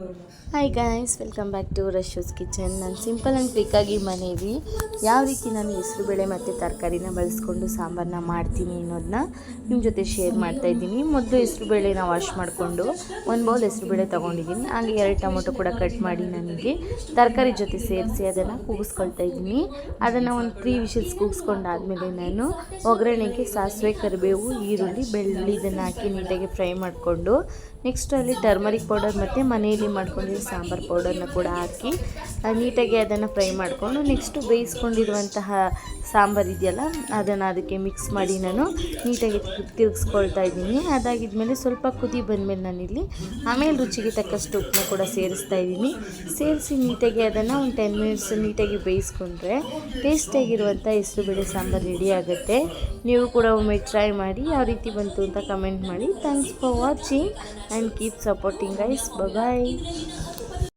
Hi guys welcome back to Rasho's kitchen ನಾನು simple and ಕ್ವಿಕ್ಕಾಗಿ ಮನೇಲಿ. ಯಾವ ರೀತಿ ನಾನು ಹೆಸರುಬೇಳೆ ಮತ್ತು ತರಕಾರಿನ ಬಳಸ್ಕೊಂಡು ಸಾಂಬಾರನ್ನ ಮಾಡ್ತೀನಿ ಅನ್ನೋದನ್ನ ನಿಮ್ಮ ಜೊತೆ ಶೇರ್ ಮಾಡ್ತಾ ಇದ್ದೀನಿ. ಮೊದಲು ಹೆಸರು ಬೇಳೆನ ವಾಶ್ ಮಾಡಿಕೊಂಡು ಒಂದು ಬೌಲ್ ಹೆಸರುಬೇಳೆ ತೊಗೊಂಡಿದ್ದೀನಿ. ಹಾಗೆ ಎರಡು ಟೊಮೊಟೊ ಕೂಡ ಕಟ್ ಮಾಡಿ ನನಗೆ ತರಕಾರಿ ಜೊತೆ ಸೇರಿಸಿ ಅದನ್ನು ಕೂಗಿಸ್ಕೊಳ್ತಾ ಇದ್ದೀನಿ. ಅದನ್ನು ಒಂದು ತ್ರೀ ವಿಷಲ್ಸ್ ಕೂಗಿಸ್ಕೊಂಡಾದಮೇಲೆ ನಾನು ಒಗ್ಗರಣೆಗೆ ಸಾಸಿವೆ, ಕರಿಬೇವು, ಈರುಳ್ಳಿ, ಬೆಳ್ಳುಳ್ಳಿ ಇದನ್ನು ಹಾಕಿ ನೀಟಾಗಿ ಫ್ರೈ ಮಾಡಿಕೊಂಡು ನೆಕ್ಸ್ಟ್ ಅಲ್ಲಿ ಟರ್ಮರಿಕ್ ಪೌಡರ್ ಮತ್ತು ಮನೆಯಲ್ಲಿ ಮಾಡ್ಕೊಂಡಿರೋ ಸಾಂಬಾರು ಪೌಡರ್ನ ಕೂಡ ಹಾಕಿ. ನೀಟಾಗಿ ಅದನ್ನು ಫ್ರೈ ಮಾಡಿಕೊಂಡು ನೆಕ್ಸ್ಟು ಬೇಯಿಸ್ಕೊಂಡಿರುವಂತಹ ಸಾಂಬಾರು ಇದೆಯಲ್ಲ, ಅದನ್ನು ಅದಕ್ಕೆ ಮಿಕ್ಸ್ ಮಾಡಿ ನಾನು ನೀಟಾಗಿ ತಿರ್- ತಿರುಗಿಸ್ಕೊಳ್ತಾ ಇದ್ದೀನಿ. ಅದಾಗಿದ್ಮೇಲೆ ಸ್ವಲ್ಪ ಕುದಿ ಬಂದಮೇಲೆ ನಾನಿಲ್ಲಿ ಆಮೇಲೆ ರುಚಿಗೆ ತಕ್ಕಷ್ಟು ಉಪ್ಪನ್ನ ಕೂಡ ಸೇರಿಸ್ತಾ ಇದ್ದೀನಿ. ಸೇರಿಸಿ ನೀಟಾಗಿ ಅದನ್ನು ಒಂದು ಟೆನ್ ಮಿನಿಟ್ಸ್ ನೀಟಾಗಿ ಬೇಯಿಸ್ಕೊಂಡ್ರೆ ಟೇಸ್ಟಿಯಾಗಿರುವಂಥ ಹೆಸರುಬೇಳೆ ಸಾಂಬಾರು ರೆಡಿ ಆಗುತ್ತೆ. ನೀವು ಕೂಡ ಒಮ್ಮೆ ಟ್ರೈ ಮಾಡಿ, ಯಾವ ರೀತಿ ಬಂತು ಅಂತ ಕಮೆಂಟ್ ಮಾಡಿ. Thanks for watching and keep supporting guys bye nila hinahati pa